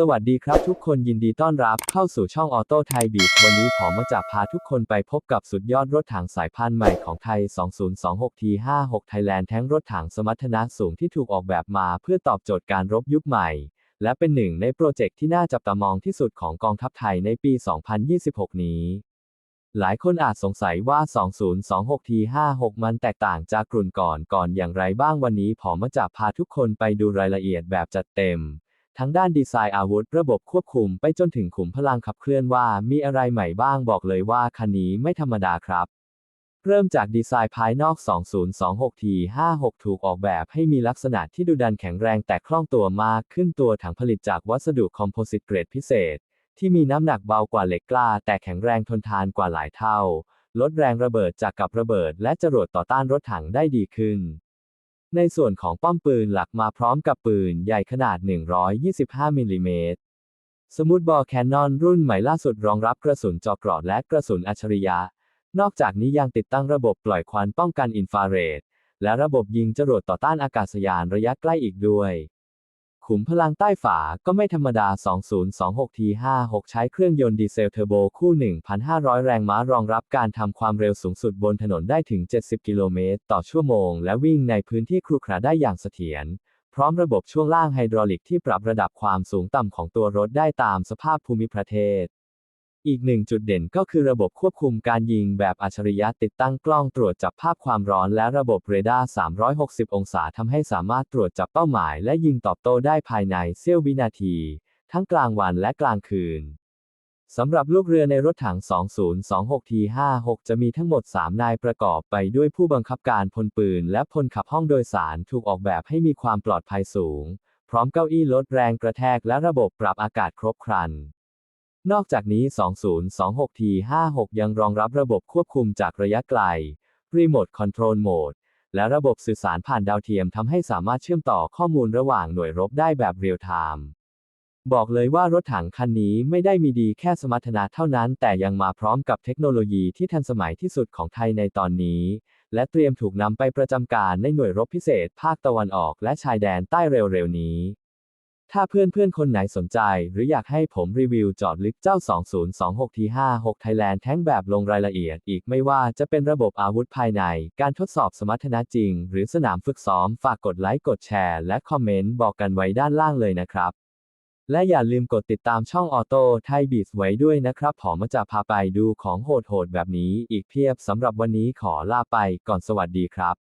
สวัสดีครับทุกคนยินดีต้อนรับเข้าสู่ช่องออโต้ไทยบีทวันนี้ผมมาจะพาทุกคนไปพบกับสุดยอดรถถังสายพันธุ์ใหม่ของไทย 2026T56 Thailand แท้งรถถังสมรรถนะสูงที่ถูกออกแบบมาเพื่อตอบโจทย์การรบยุคใหม่ และเป็นหนึ่งในโปรเจกต์ที่น่าจับตามองที่สุดของกองทัพไทยในปี 2026 นี้ หลายคนอาจสงสัยว่า 2026T56 มันแตกต่างจากกลุ่นก่อนก่อนอย่างไรบ้างวันนี้ผมมาจะพาทุกคนไปดูรายละเอียดแบบจัดเต็ม ทั้งด้านดีไซน์อาวุธระบบควบคุมไปจนถึงขุมพลังขับเคลื่อนว่ามีอะไรใหม่บ้างบอกเลยว่าคันนี้ไม่ธรรมดาครับ เริ่มจากดีไซน์ภายนอก 2026T56 ถูกออกแบบให้มีลักษณะที่ดุดันแข็งแรงแต่คล่องตัวมากขึ้นตัวถังผลิตจากวัสดุคอมโพสิตเกรดพิเศษ ที่มีน้ำหนักเบากว่าเหล็กกล้า แต่แข็งแรงทนทานกว่าหลายเท่า ลดแรงระเบิดจากกับระเบิด และจรวดต่อต้านรถถังได้ดีขึ้น ในส่วนของป้อมปืนหลักมาพร้อมกับปืนใหญ่ขนาด 125 มิลลิเมตร สมุดบอลแคนนอนรุ่นใหม่ล่าสุดรองรับกระสุนเจอเกราะและกระสุนอัจฉริยะ นอกจากนี้ยังติดตั้งระบบปล่อยควันป้องกันอินฟราเรด และระบบยิงจรวดต่อต้านอากาศยานระยะใกล้อีกด้วย ขุมพลังใต้ฝาก็ไม่ธรรมดา 2026T56 ใช้เครื่องยนต์ดีเซลเทอร์โบคู่ 1,500 แรงม้ารองรับการทำความเร็วสูงสุดบนถนนได้ถึง 70 กิโลเมตร ต่อชั่วโมง และวิ่งในพื้นที่ครุขระได้อย่างเสถียร พร้อมระบบช่วงล่างไฮดรอลิกที่ปรับระดับความสูงต่ำของตัวรถได้ตามสภาพภูมิประเทศ อีกหนึ่งจุดเด่นก็คือระบบควบคุมการยิงแบบอัจฉริยะติดตั้งกล้องตรวจจับภาพความร้อนและระบบเรดาร์ 360 องศาทำให้สามารถตรวจจับเป้าหมายและยิงตอบโต้ได้ภายในเสี้ยววินาที ทั้งกลางวันและกลางคืนสำหรับลูกเรือในรถถัง 2026T56 จะมีทั้งหมด 3 นายประกอบไปด้วยผู้บังคับการพลปืน และพลขับห้องโดยสารถูกออกแบบให้มีความปลอดภัยสูง พร้อมเก้าอี้ลดแรงกระแทกและระบบปรับอากาศครบครัน นอกจากนี้ 2026T56 ยังรองรับระบบควบคุมจากระยะไกล Remote Control Mode และระบบสื่อสารผ่านดาวเทียมทำให้สามารถเชื่อมต่อข้อมูลระหว่างหน่วยรบได้แบบเรียลไทม์ บอกเลยว่ารถถังคันนี้ไม่ได้มีดีแค่สมรรถนะเท่านั้น แต่ยังมาพร้อมกับเทคโนโลยีที่ทันสมัยที่สุดของไทยในตอนนี้ และเตรียมถูกนำไปประจำการในหน่วยรบพิเศษ ภาคตะวันออกและชายแดนใต้เร็วๆนี้ ถ้าเพื่อนๆคนไหนสนใจ หรืออยากให้ผมรีวิวจอดลึกเจ้า 2026T56 Thailand แท้งแบบลงรายละเอียดอีกไม่ว่าจะเป็นระบบอาวุธภายใน การทดสอบสมรรถนะจริง หรือสนามฝึกซ้อม ฝากกดไลค์ กดแชร์ และคอมเมนต์บอกกันไว้ด้านล่างเลยนะครับ และอย่าลืมกดติดตามช่องออโต้ไทยบีทไว้ด้วยนะครับผมจะพาไปดูของโหดๆแบบนี้อีกเพียบสำหรับวันนี้ขอลาไปก่อนสวัสดีครับ